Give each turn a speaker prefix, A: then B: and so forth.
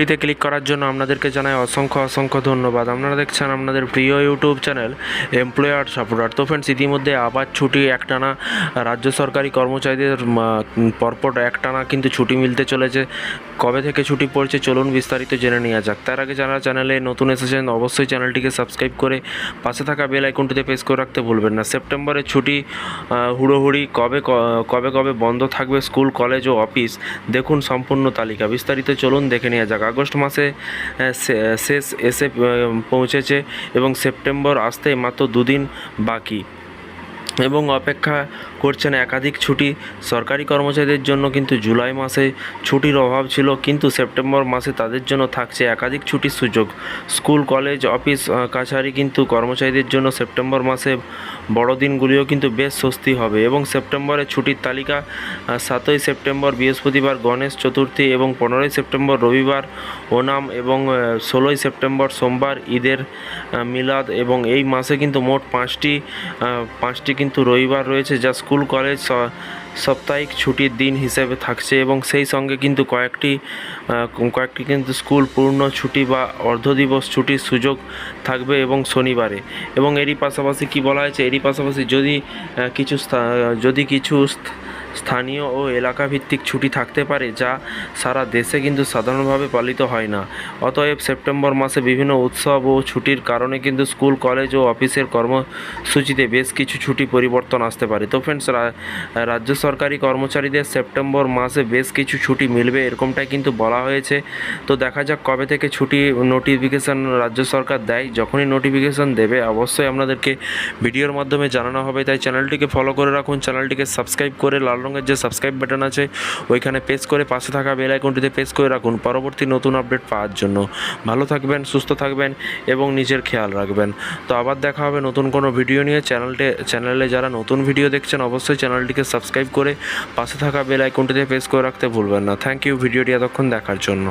A: ভিডিওতে ক্লিক করার জন্য আপনাদেরকে জানাই অসংখ্য অসংখ্য ধন্যবাদ। আপনারা দেখছেন আপনাদের প্রিয় ইউটিউব চ্যানেল এমপ্লয়ার সাপোর্টার তো ফ্রেন্ডস ইতিমধ্যে আবার ছুটি, একটানা রাজ্য সরকারি কর্মচারীদের পরপর একটানা কিন্তু ছুটি মিলতে চলেছে। কবে থেকে ছুটি পড়ছে চলুন বিস্তারিত জেনে নেওয়া যাক। তার আগে যারা চ্যানেলে নতুন এসেছেন, অবশ্যই চ্যানেলটিকে সাবস্ক্রাইব করে পাশে থাকা বেল আইকনটিতে প্রেস করে রাখতে ভুলবেন না। সেপ্টেম্বরে ছুটি হুড়োহুড়ি কবে কবে কবে বন্ধ থাকবে স্কুল কলেজ ও অফিস দেখুন সম্পূর্ণ তালিকা। বিস্তারিত চলুন দেখে নেওয়া যাক। আগস্ট মাসে শেষ এসে পৌঁছেছে এবং সেপ্টেম্বর আসতে মাত্র দুদিন বাকি। এবং অপেক্ষা করছেন একাধিক ছুটি। সরকারি কর্মচারীদের জন্য কিন্তু জুলাই মাসে ছুটির অভাব ছিল, কিন্তু সেপ্টেম্বর মাসে তাদের জন্য থাকছে একাধিক ছুটির সুযোগ। স্কুল, কলেজ, অফিস কাছারি কিন্তু কর্মচারীদের জন্য সেপ্টেম্বর মাসে বড়দিনগুলিও কিন্তু বেশ স্বস্তি হবে এবং সেপ্টেম্বরে ছুটির তালিকা সাতই সেপ্টেম্বর, বৃহস্পতিবার, গণেশ চতুর্থী এবং পনেরোই সেপ্টেম্বর, রবিবার, ওনাম এবং ষোলোই সেপ্টেম্বর, সোমবার, ঈদের মিলাদ এবং এই মাসে কিন্তু মোট পাঁচটি পাঁচটি কিন্তু রবিবার রয়েছে যা স্কুল, কলেজ সাপ্তাহিক ছুটির দিন হিসেবে থাকছে এবং সেই সঙ্গে কিন্তু কয়েকটি কয়েকটি কিন্তু স্কুল পূর্ণ ছুটি বা অর্ধ দিবস ছুটির সুযোগ থাকবে এবং শনিবারে। এবং এরই পাশাপাশি কি বলা হয়েছে? এরই পাশাপাশি যদি কিছু যদি কিছু স্থানীয় ও এলাকা ভিত্তিক ছুটি থাকতে পারে যা সারা দেশে কিন্তু সাধারণভাবে পালিত হয় না। অতএব সেপ্টেম্বর মাসে বিভিন্ন উৎসব ও ছুটির কারণে কিন্তু স্কুল, কলেজ ও অফিসের কর্মসূচিতে বেশ কিছু ছুটি পরিবর্তন আসতে পারে। তো ফ্রেন্ডস রাজ্য সরকারি কর্মচারীদের সেপ্টেম্বর মাসে বেশ কিছু ছুটি মিলবে এরকমটাই কিন্তু বলা হয়েছে। তো দেখা যাক কবে থেকে ছুটি নোটিফিকেশান রাজ্য সরকার দেয়। যখনই নোটিফিকেশান দেবে, অবশ্যই আপনাদেরকে ভিডিওর মাধ্যমে জানানো হবে। তাই চ্যানেলটিকে ফলো করে রাখুন। চ্যানেলটিকে সাবস্ক্রাইব করে লাল রঙের যে সাবস্ক্রাইব বাটন আছে, ওইখানে প্রেস করে পাশে থাকা বেল আইকনটিতে প্রেস করে রাখুন। পরবর্তী নতুন আপডেট পাওয়ার জন্য। ভালো থাকবেন, সুস্থ থাকবেন এবং নিজের খেয়াল রাখবেন। তো আবার দেখা হবে নতুন কোনো ভিডিও নিয়ে। চ্যানেলটে, চ্যানেলে যারা নতুন ভিডিও দেখছেন, অবশ্যই চ্যানেলটিকে সাবস্ক্রাইব করে পাশে থাকা বেল আইকনটিতে প্রেস করে রাখতে ভুলবেন না। থ্যাংক ইউ ভিডিওটি এতক্ষণ দেখার জন্য।